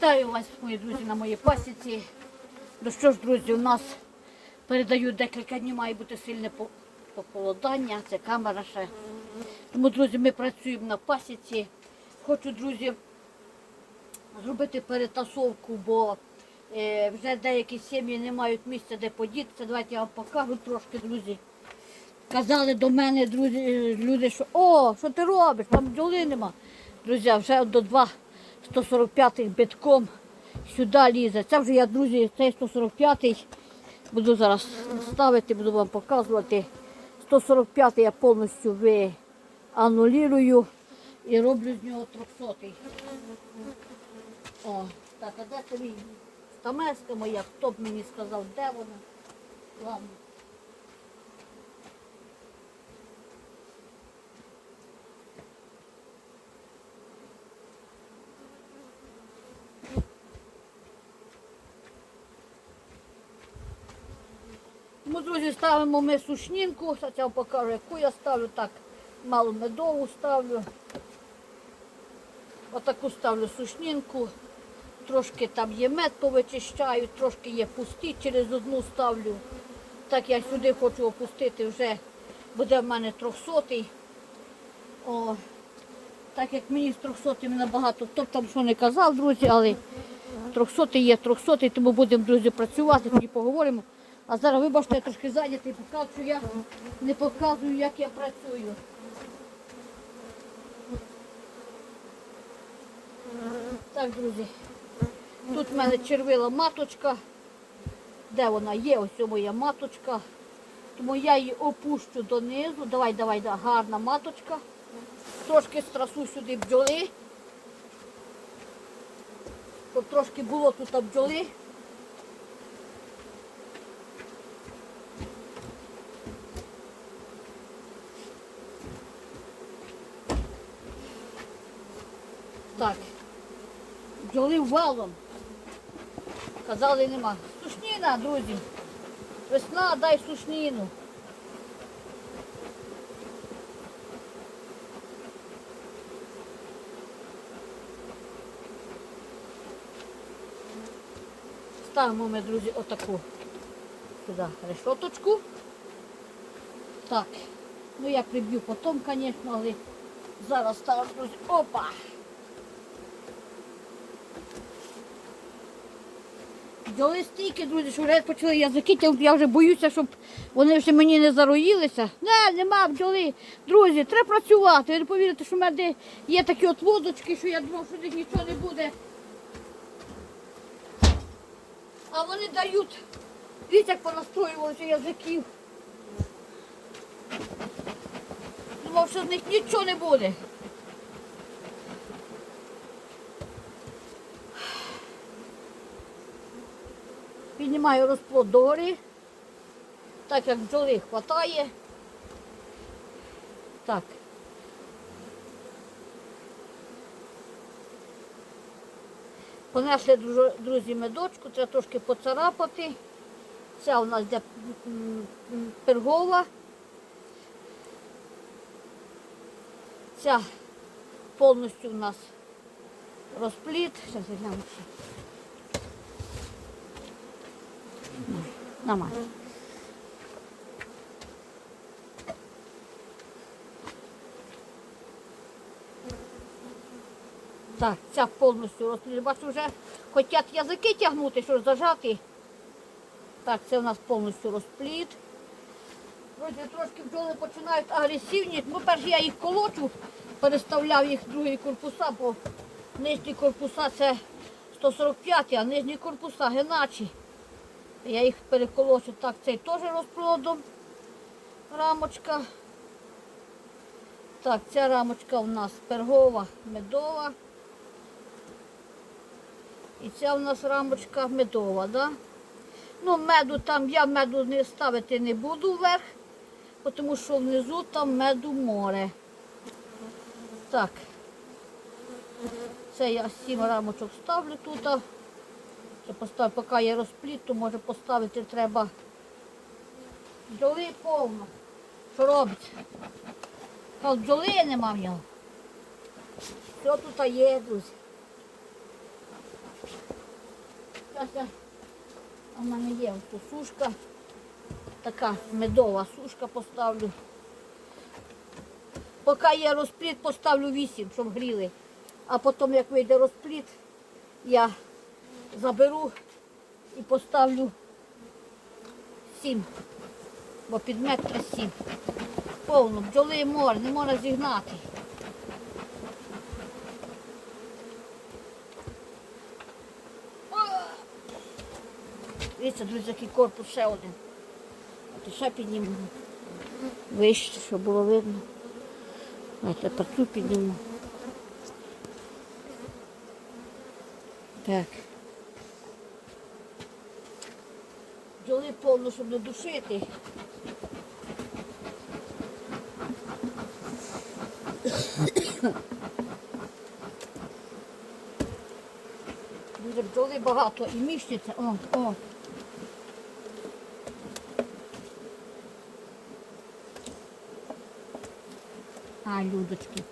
Вітаю вас, мої друзі, на моїй пасіці. Ну що ж, друзі, у нас передають декілька днів, має бути сильне похолодання, це камера ще. Тому, друзі, ми працюємо на пасіці. Хочу, друзі, зробити перетасовку, бо е, вже деякі сім'ї не мають місця, де подітися. Давайте я вам покажу трошки, друзі. Казали до мене, друзі, е, люди, що о, що ти робиш? Там бджоли нема. Друзі, вже до 2 145 битком сюди лізе. Це вже я, друзі, цей 145 буду зараз ставити, буду вам показувати. 145-й я повністю вианулірую і роблю з нього 300. О, так, а де це мій стамеска моя? Хто б мені сказав, де вона? Ладно. Тому, друзі, ставимо ми сушнінку. Зараз я вам покажу, яку я ставлю. Так, мало медову ставлю. Отаку ставлю сушнінку. Трошки там є мед повичищаю, трошки є пусті, через одну ставлю. Так я сюди хочу опустити вже, буде в мене трьохсотий. О, так як мені з трьохсотими набагато, хто б там що не казав, друзі, але трьохсотий є трьохсотий, тому будемо, друзі, працювати, тоді поговоримо. А зараз, вибачте, я трошки зайнятий, показую, я не показую, як я працюю. Так, друзі. Тут в мене червила маточка. Де вона є? Ось моя маточка. Тому я її опущу донизу. Давай, давай, да, гарна маточка. Трошки страсу сюди бджоли. Щоб трошки було тут бджоли. Так. Бджоли валом. Казали нема. Сушніна, друзі. Весна, дай сушніну. Ставимо ми, друзі, отаку сюди решоточку. Так. Ну я приб'ю потім, звісно, але зараз ставимо, друзі. Опа! Дали стільки, друзі, що вже почали язики. Я вже боюся, щоб вони вже мені не зароїлися. Не, нема бджоли. Друзі, треба працювати. Ви не повірите, що в мене є такі от водочки, що я думав, що в них нічого не буде. А вони дають. Дивіться, як понастроювалися язиків. Думав, що з них нічого не буде. Піднімаю розплод догори, так як бджоли хватає. Так. Понесли, друзі, медочку, треба трошки поцарапати. Це у нас м, пергова. Ця повністю у нас розпліт. Зараз глянемо. Нормально. Так, ця повністю розпліт. Бачу, вже хочуть язики тягнути, що ж зажати. Так, це у нас повністю розпліт. Друзі, трошки бджоли починають агресивні. Ну, перше я їх колочу, переставляв їх в другі корпуса, бо нижні корпуса це 145, а нижні корпуса геначі. Я їх переколочу. Так, цей теж розплодом. Рамочка. Так, ця рамочка у нас пергова, медова. І ця у нас рамочка медова, да? Ну, меду там я меду не ставити не буду вверх, тому що внизу там меду море. Так. Це я сім рамочок ставлю тут. Ще постав, поки є розпліт, то може поставити треба. Бджоли повно. Що робить? Та бджоли нема в нього. Все тут є, друзі. Зараз я, у мене є сушка. Така медова сушка поставлю. Поки є розпліт, поставлю 8, щоб гріли. А потім, як вийде розпліт, я заберу і поставлю 7. Бо під метр 7. Повно, бджоли море, не можна зігнати. Дивіться, друзі, який корпус ще один. От ще підніму. Вище, щоб було видно. А тепер цю підніму. Так. Повно, щоб не душити. Дуже бджоли багато і міщиться. О, о. А, Людочки.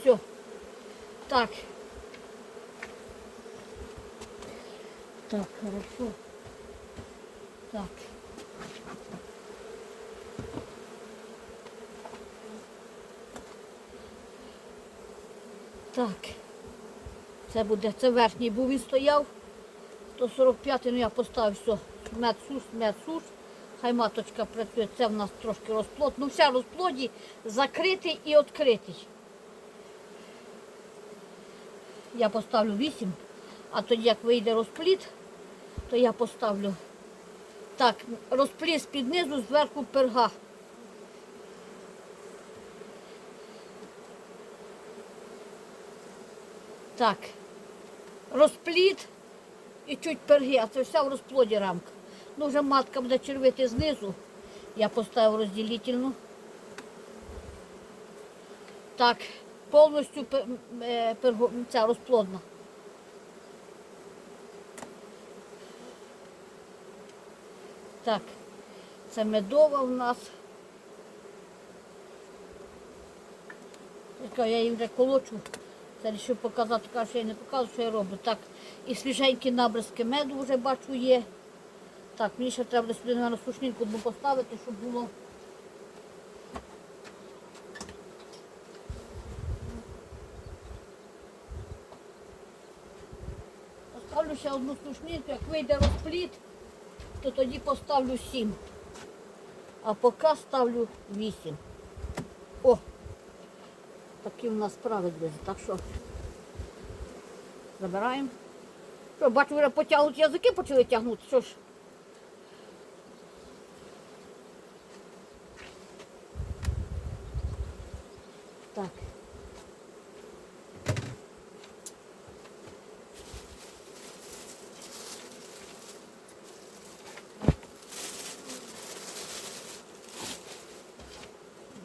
Все. Так. Так, хорошо. Так. Так. Це буде, це верхній був він стояв. 145 ну я поставив все. Медсус, медсус. Хай маточка працює. Це в нас трошки розплод. Ну вся розплоді закритий і відкритий. Я поставлю 8, а тоді як вийде розпліт, то я поставлю так, розпліт з-під низу, зверху перга. Так, розпліт і чуть перги, а це вся в розплоді рамка. Ну, вже матка буде червити знизу. Я поставив розділительну. Так, повністю пе- е, перго- ця розплодна. Так, це медова в нас. Я її вже колочу. Це вирішив показати, кажу, що я не показую, що я роблю. Так, і свіженькі набризки меду вже бачу є. Так, мені ще треба сюди, мабуть, сушнінку поставити, щоб було. Поставлю ще одну сушнінку, як вийде розпліт, то тоді поставлю 7. А поки ставлю 8. О! Такі в нас справи. Так що забираємо. Що, бачу, вже потягнуть язики почали тягнути. Що ж? Так.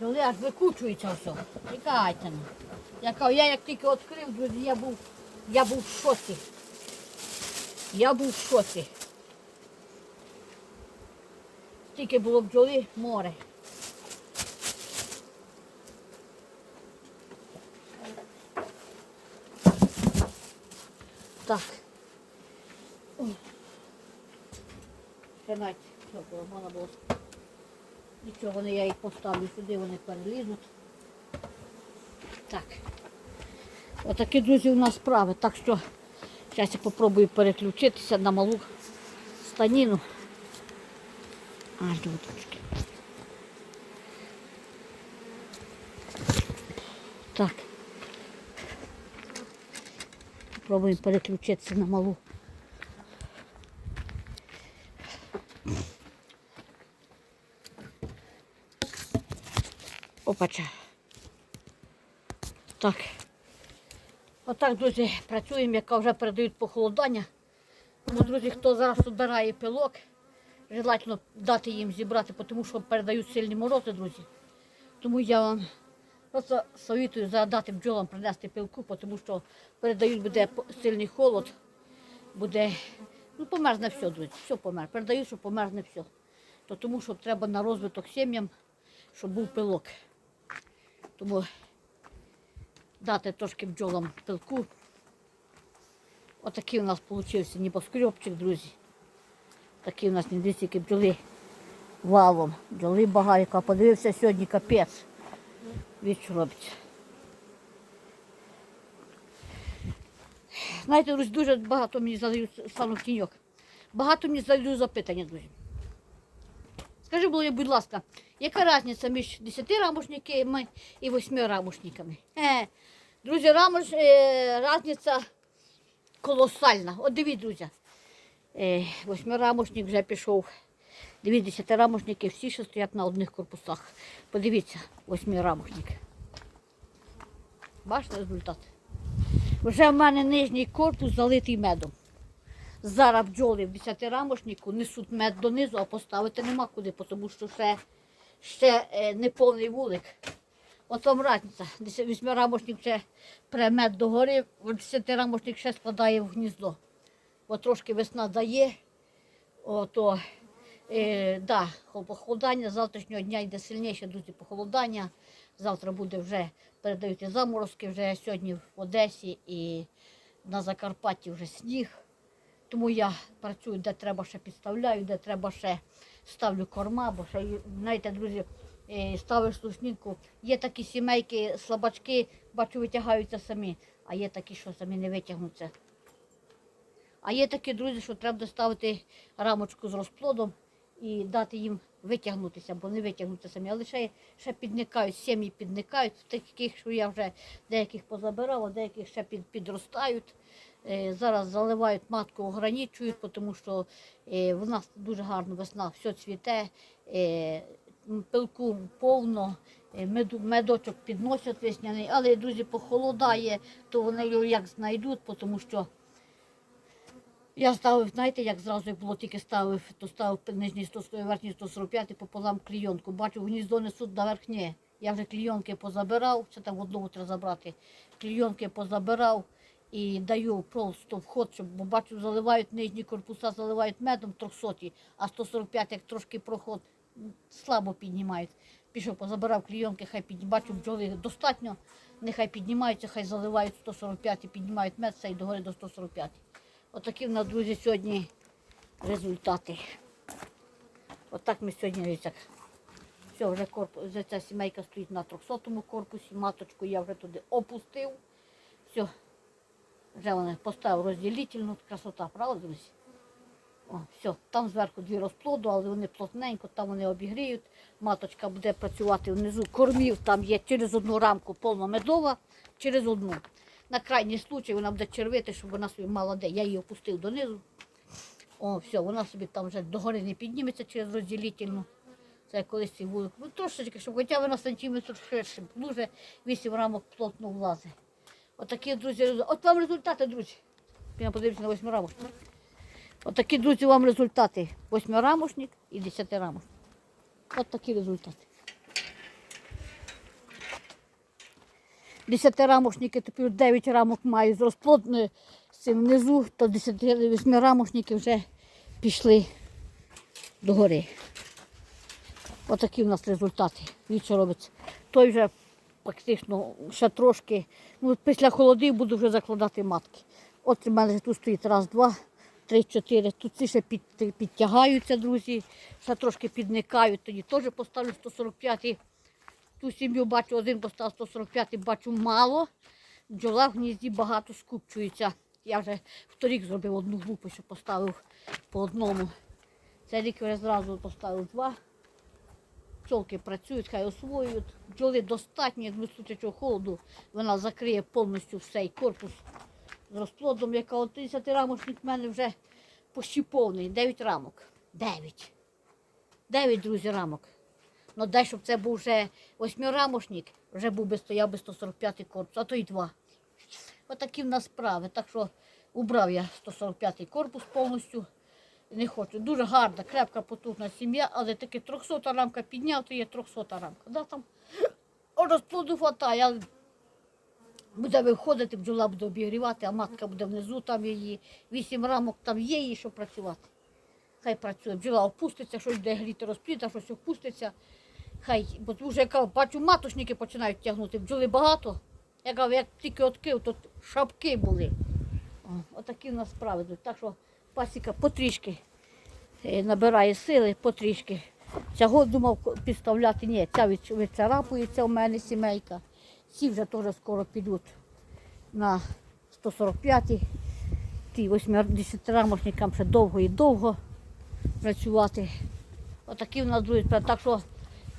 Доли аж викучується все. Чекайте. Я кажу, я як тільки відкрив, друзі, я був, я був в шоці. Я був в шоці. Стільки було бджоли море. Так. Ой. Ще навіть цього можна було. Нічого не я їх поставлю сюди, вони перелізуть. Так. Отакі, друзі, у нас справи. Так що зараз я спробую переключитися на малу станіну. А, дудочки. Так. Пробуємо переключитися на малу. Опача. Так. Отак, друзі, працюємо, яка вже передають похолодання. Тому, друзі, хто зараз збирає пилок, желательно дати їм зібрати, тому що передають сильні морози, друзі. Тому я вам просто советую задати бджолам принести пилку, тому що передають буде сильний холод, буде, ну померзне все, друзі, все помер. Передають, що померзне все. То тому що треба на розвиток сім'ям, щоб був пилок. Тому дати трошки бджолам пилку. Отакий у нас вийшов небоскребчик, друзі. Такий у нас не які бджоли валом. Бджоли багато. Подивився сьогодні капець. Від що робиться. Знаєте, друзі, дуже багато мені задають стану тіньок. Багато мені задають запитання, друзі. Скажи, будь ласка, яка різниця між 10 рамошниками і 8 рамошниками? Е, друзі, рамош, е, різниця колосальна. От дивіться, друзі. Е, восьмирамошник вже пішов. Дивіться, десятирамошники всі ще стоять на одних корпусах. Подивіться, восьмирамошник. Бачите результат? Вже в мене нижній корпус залитий медом. Зараз бджоли в десятирамошнику несуть мед донизу, а поставити нема куди, тому що ще, ще е, не повний вулик. От вам разниця. Десять- Восьмирамошник ще пре мед догори, от десятирамошник ще складає в гніздо. Бо трошки весна дає, ото е, да, похолодання з завтрашнього дня йде сильніше, друзі, похолодання. Завтра буде вже передають і заморозки, вже сьогодні в Одесі і на Закарпатті вже сніг. Тому я працюю, де треба ще підставляю, де треба ще ставлю корма, бо ще, знаєте, друзі, е, ставиш слушнінку. Є такі сімейки, слабачки, бачу, витягаються самі, а є такі, що самі не витягнуться. А є такі друзі, що треба ставити рамочку з розплодом і дати їм витягнутися, бо не витягнуться самі. Але ще, ще підникають, сім'ї підникають, таких, що я вже деяких позабирала, деяких ще під, підростають. Е, зараз заливають матку, ограничують, тому що е, в нас дуже гарно весна, все цвіте, е, пилку повно, медочок підносять весняний, але, друзі, похолодає, то вони його як знайдуть, тому що я ставив, знаєте, як зразу було, тільки ставив, то ставив нижній 100, верхній 145 пополам клійонку. Бачу, гніздо несуть на верхнє. Я вже клійонки позабирав, це там в одному треба забрати. Клійонки позабирав і даю просто вход, щоб бо бачу, заливають нижні корпуса, заливають медом 300, а 145 як трошки проход слабо піднімають. Пішов, позабирав клійонки, хай піднімають, бачу, бджоли достатньо, нехай піднімаються, хай заливають 145 і піднімають мед, це і догори до 145. Отакі в нас, друзі, сьогодні результати. Отак ми сьогодні дивіться. Все, вже корпус, вже ця сімейка стоїть на 300 корпусі, маточку я вже туди опустив. Все, вже вони поставив розділительну, красота, правда, друзі? О, все, там зверху дві розплоду, але вони плотненько, там вони обігріють. Маточка буде працювати внизу кормів, там є через одну рамку повномедова, через одну. На крайній случай вона буде червити, щоб вона собі мала де. Я її опустив донизу. О, все, вона собі там вже догори не підніметься через розділительну. Це колись ці вулик. Ну, трошечки, щоб хоча вона сантиметр ширше, дуже вісім рамок плотно влазить. Отакі, друзі, от вам результати, друзі. Я подивлюся на восьмирамошник. Отакі, друзі, вам результати. Восьмирамошник і десятирамошник. От такі результати. Десятирамошники тепер 9 рамок мають з розплодною з цим внизу, то 10 вже пішли догори. Отакі в нас результати. Що робиться. Той вже практично ще трошки. Ну, після холодів буду вже закладати матки. От у мене тут стоїть раз, два, три, чотири. Тут ще під, підтягаються, друзі, ще трошки підникають. Тоді теж поставлю 145 Ту сім'ю бачу, один постав 145 бачу мало. Бджола в гнізді багато скупчується. Я вже вторік зробив одну групу, що поставив по одному. Цей рік вже зразу поставив два. Пчолки працюють, хай освоюють. Бджоли достатньо, як случаючого холоду, вона закриє повністю цей корпус з розплодом, яка от 30 рамочник в мене вже почти повний. 9 рамок. 9. 9, друзі, рамок. Ну дай, щоб це був вже восьмирамошник, вже був би стояв би 145 корпус, а то й два. Отакі в нас справи. Так що убрав я 145 корпус повністю. Не хочу. Дуже гарна, крепка, потужна сім'я, але таки 300 рамка підняв, то є 300 рамка. Да, там розплоду хватає, буде виходити, бджола буде обігрівати, а матка буде внизу, там її. Вісім рамок там є їй, що працювати. Хай працює. Бджола опуститься, щось буде гріти розплід, а щось опуститься. Хай, бо вже яка, бачу, маточники починають тягнути. Бджоли багато, Я кажу, як тільки відкрив, то шапки були. Отакі в нас справи. Так що пасіка потрішки е, набирає сили, потрішки. Цього думав підставляти, ні, ця відцарапується у мене сімейка. Ці вже теж скоро підуть на 145-й. Ті 80-рамочникам ще довго і довго працювати. Отакі в нас друзі. Так що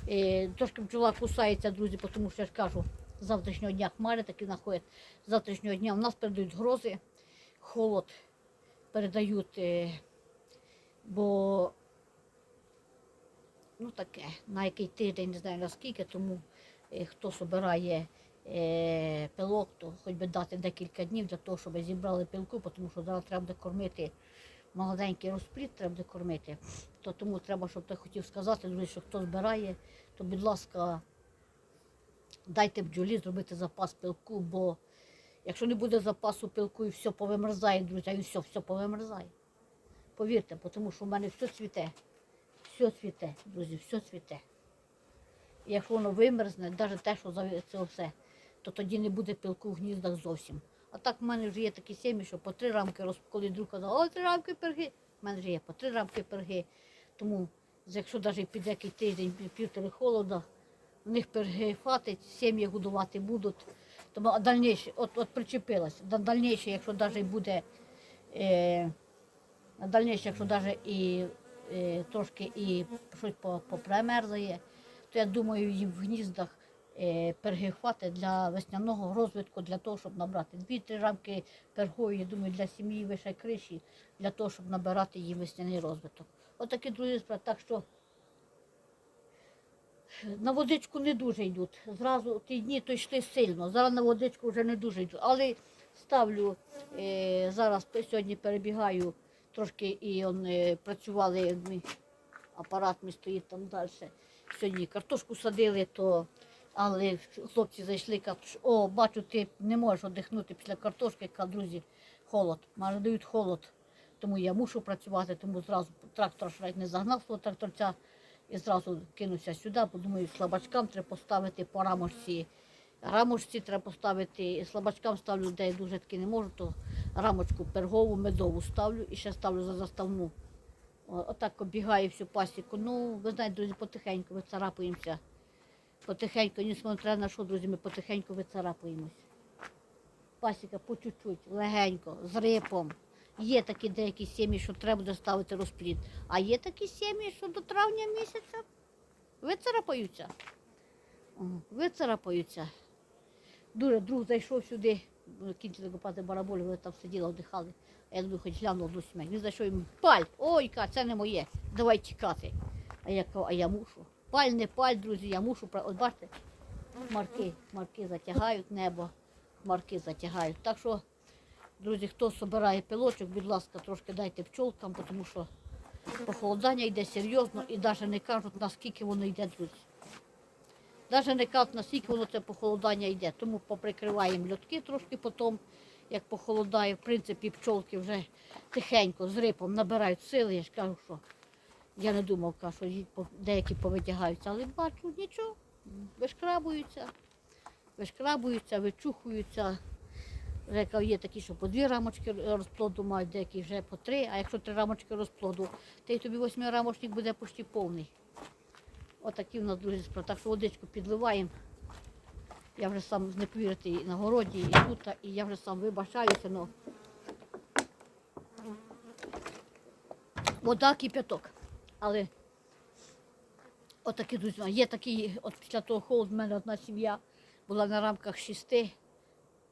е, трошки бджола кусається, друзі, тому що я ж кажу, завтрашнього дня хмари такі знаходять. Завтрашнього дня в нас передають грози, холод передають, е, бо ну таке, на який тиждень, не знаю наскільки, тому е, хто збирає е, пилок, то хоч би дати декілька днів для того, щоб зібрали пилку, тому що зараз треба буде кормити молоденький розплід, треба буде кормити. То тому треба, щоб ти хотів сказати, друзі, що хто збирає, то, будь ласка, дайте бджолі зробити запас пилку, бо якщо не буде запасу пилку і все повимерзає, друзі, і все, все повимерзає. Повірте, тому що в мене все цвіте. Все цвіте, друзі, все цвіте. І якщо воно вимерзне, навіть те, що це все, то тоді не буде пилку в гніздах зовсім. А так в мене вже є такі сім'ї, що по три рамки, роз- коли друг казав, о, три рамки перги. В мене вже є по три рамки перги. Тому, якщо навіть піде який тиждень, півтори холода, в них перги хватить, сім'ї годувати будуть. Тому дальніше, от, от да- дальніше, якщо навіть буде, е, дальніше, якщо навіть і е, трошки і щось по- попремерзає, то я думаю, їм в гніздах е, перги хватить для весняного розвитку, для того, щоб набрати дві-три рамки пергові, я думаю, для сім'ї вище криші, для того, щоб набирати їм весняний розвиток. Отакі друзі справи. Так що на водичку не дуже йдуть. Зразу ті дні то йшли сильно. Зараз на водичку вже не дуже йдуть. Але ставлю е, зараз сьогодні перебігаю трошки і он, е, працювали апарат мій стоїть там далі. Сьогодні картошку садили, то але хлопці зайшли, кажуть, о, бачу, ти не можеш одихнути після картошки, кажу, друзі, холод. Мене дають холод. Тому я мушу працювати, тому зразу трактор не загнав свого тракторця і зразу кинувся сюди, бо думаю, слабачкам треба поставити по рамочці. Рамочці треба поставити, слабачкам ставлю, де я дуже таки не можу, то рамочку пергову, медову ставлю і ще ставлю за заставну. Отак оббігаю всю пасіку. Ну, ви знаєте, друзі, потихеньку вицарапуємося. Потихеньку, несмотря на що, друзі, ми потихеньку вицарапуємось. Пасіка по чуть-чуть, легенько, з рипом. Є такі деякі сім'ї, що треба буде ставити розплід. А є такі сім'ї, що до травня місяця вицарапаються. Вицарапаються. Дуже друг зайшов сюди, ну, кінчили копати бараболі, вони там сиділи, вдихали. Я думаю, хоч гляну одну сім'ю. Він зайшов йому паль, ой, ка, це не моє, давай тікати. А я кажу, а я мушу. Паль, не паль, друзі, я мушу. От бачите, хмарки, хмарки затягають небо, хмарки затягають. Так що, друзі, хто збирає пилочок, будь ласка, трошки дайте пчолкам, тому що похолодання йде серйозно і навіть не кажуть, наскільки воно йде, друзі. Навіть не кажуть, наскільки воно це похолодання йде. Тому поприкриваємо льотки трошки потім, як похолодає. В принципі, пчолки вже тихенько з рипом набирають сили. Я ж кажу, що я не думав, що деякі повитягаються, але бачу, нічого, вишкрабуються, вишкрабуються, вичухуються. Вже є такі, що по дві рамочки розплоду мають, деякі вже по три, а якщо три рамочки розплоду, то й тобі восьмирамочник буде почти повний. Отакі в нас друзі справи. Так що водичку підливаємо. Я вже сам не повірите, і на городі, і тут, і я вже сам вибачаюся, но вода кипяток. Але отакі друзі, є такі, от після того холоду в мене одна сім'я була на рамках шести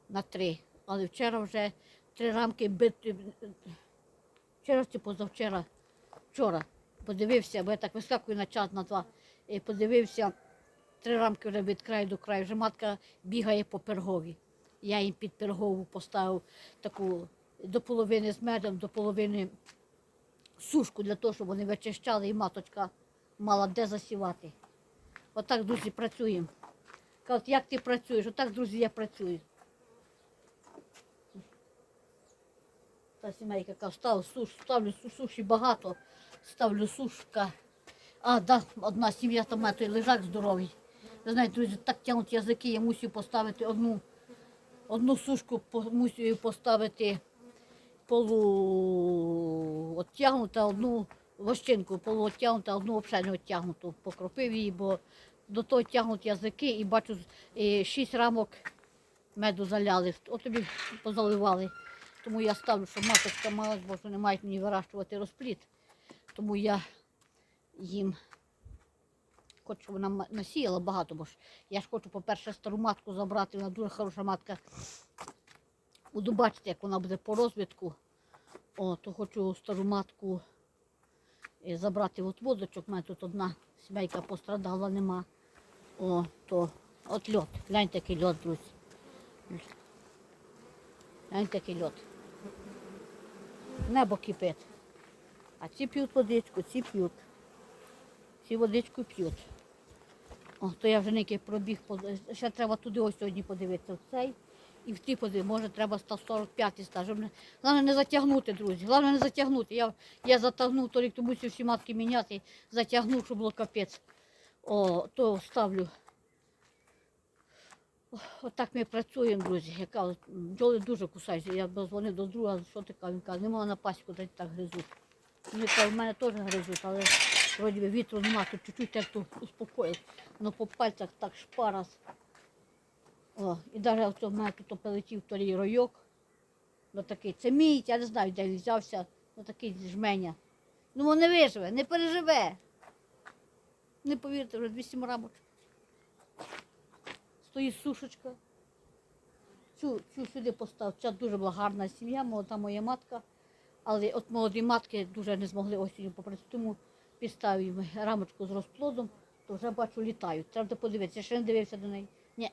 на три. Але вчора вже три рамки бити. Вчора чи позавчора, вчора подивився, бо я так вискакую на час на два. І подивився, три рамки вже від краю до краю. Вже матка бігає по пергові. Я їм під пергову поставив таку до половини з медом, до половини сушку для того, щоб вони вичищали і маточка мала де засівати. Отак, друзі, працюємо. Кажуть, як ти працюєш? Отак, друзі, я працюю. Та сімейка каже, став, суш, ставлю суші багато, ставлю сушка. А, да, одна сім'я там має той лежак здоровий. Ви знаєте, друзі, так тягнуть язики, я мусив поставити одну Одну сушку мусю поставити полуоттягнута, одну вощинку полуоттягнута, одну взагалі не оттягнуту. Покропив її, бо до того тягнуть язики і бачу е, шість рамок меду заляли. От тобі позаливали. Тому я ставлю, щоб маточка мала, бо що не мають мені вирощувати розплід. Тому я їм хочу, вона насіяла багато, бо ж я ж хочу, по-перше, стару матку забрати, вона дуже хороша матка. Буду бачити, як вона буде по розвитку. О, то хочу стару матку е, забрати от водочок. У мене тут одна сімейка пострадала, нема. О, то от льот. Гляньте, який льот, друзі. Гляньте, який льот. Небо кипить. А ці п'ють водичку, ці п'ють. Ці водичку п'ють. О, то я вже некий пробіг. Ще треба туди ось сьогодні подивитися в цей. І в ті подивитися. Може треба 145 стаж. Головне не затягнути, друзі. Головне не затягнути. Я, я затягнув, то рік тому всі матки міняти, затягнув, щоб було капець. О, то ставлю. Отак ми працюємо, друзі. Яка от, м, бджоли дуже кусаються. Я дзвонив до друга, що ти кажеш? Він каже, нема на пасіку, десь так гризуть. Вони кажуть, в мене теж гризуть, але вроді би вітру нема, тут чуть-чуть як то успокоїть. Ну по пальцях так шпарас. О, і навіть в мене тут полетів той ройок. Ну такий, це мій, я не знаю, де він взявся. Ну такий жменя. Ну він не виживе, не переживе. Не повірте, вже 200 рамочок. Стоїть сушечка. Цю, цю сюди постав. Ця дуже була гарна сім'я, молода моя матка. Але от молоді матки дуже не змогли осінню попрацювати. Тому підставив рамочку з розплодом, то вже бачу, літають. Треба подивитися. Я ще не дивився до неї. Ні.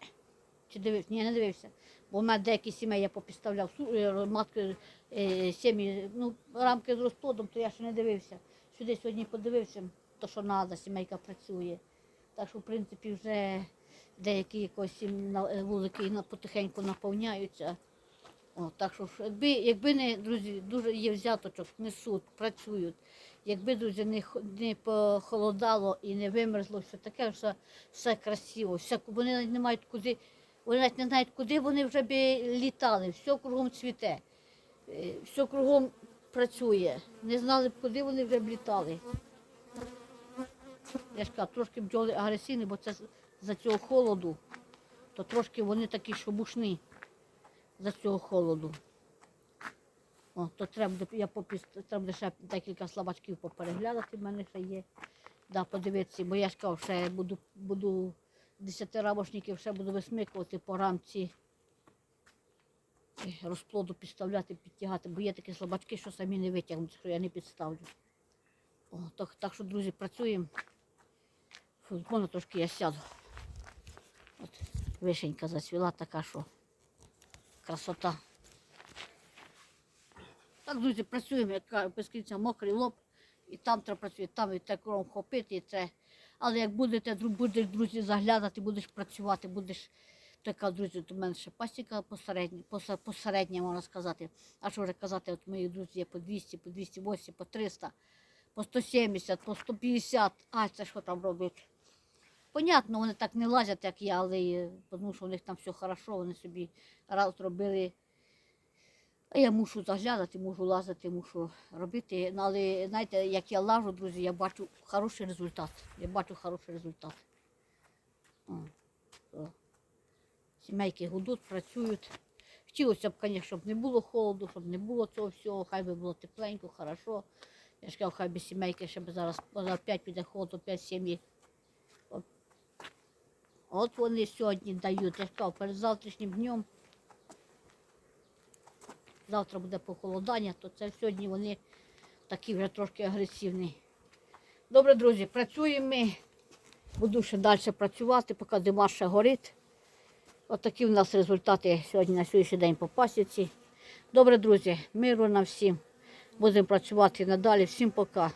Чи дивився? Ні, не дивився. Бо в мене деякі сім'ї я попідставляв е, матки е, сім'ї, ну, рамки з розплодом, то я ще не дивився. Сюди сьогодні подивився, то що треба, сімейка працює. Так що, в принципі, вже деякі якось е, вулики потихеньку наповняються. О, так що, якби, якби не, друзі, дуже є взяточок, несуть, працюють. Якби, друзі, не, не похолодало і не вимерзло, все таке, все, все красиво, все, вони навіть не мають куди, вони навіть не знають, куди вони вже би літали, все кругом цвіте, е, все кругом працює. Не знали б, куди вони вже б літали. Я ж кажу, трошки бджоли агресивні, бо це за цього холоду, то трошки вони такі шобушні за цього холоду. О, то треба, я попіс, треба ще декілька слабачків попереглядати, в мене ще є. Да, подивитися, бо я ж кажу, ще буду, буду десятирамошників ще буду висмикувати по рамці розплоду підставляти, підтягати, бо є такі слабачки, що самі не витягнуть, що я не підставлю. О, так, так що, друзі, працюємо. Фу, можна трошки я сяду. От вишенька зацвіла така, що красота. Так, друзі, працюємо, як кажуть, без кінця мокрий лоб, і там треба працювати, там і так кром хопити, і це. Але як будете, будеш, друзі, заглядати, будеш працювати, будеш така, друзі, в мене ще пасіка посередня, посередня, можна сказати. А що вже казати, от мої друзі є по 200, по 280, по 300, по 170, по 150. А це що там робити? Понятно, вони так не лазять, як я, але тому що у них там все хорошо, вони собі раз робили. А я мушу заглядати, мушу лазити, мушу робити. Ну, Але знаєте, як я лажу, друзі, я бачу хороший результат. Я бачу хороший результат. Сімейки гудуть, працюють. Хотілося б, звісно, щоб не було холоду, щоб не було цього всього, хай би було тепленько, хорошо. Я ж кажу, хай би сімейки ще б зараз, зараз опять піде холод, опять сім'ї. От, вони сьогодні дають, я кажу, перед завтрашнім днем. Завтра буде похолодання, то це сьогодні вони такі вже трошки агресивні. Добре, друзі, працюємо ми. Буду ще далі працювати, поки дима ще горить. От такі в нас результати сьогодні на сьогоднішній день по пасіці. Добре, друзі, миру нам всім. Будемо працювати надалі. Всім пока.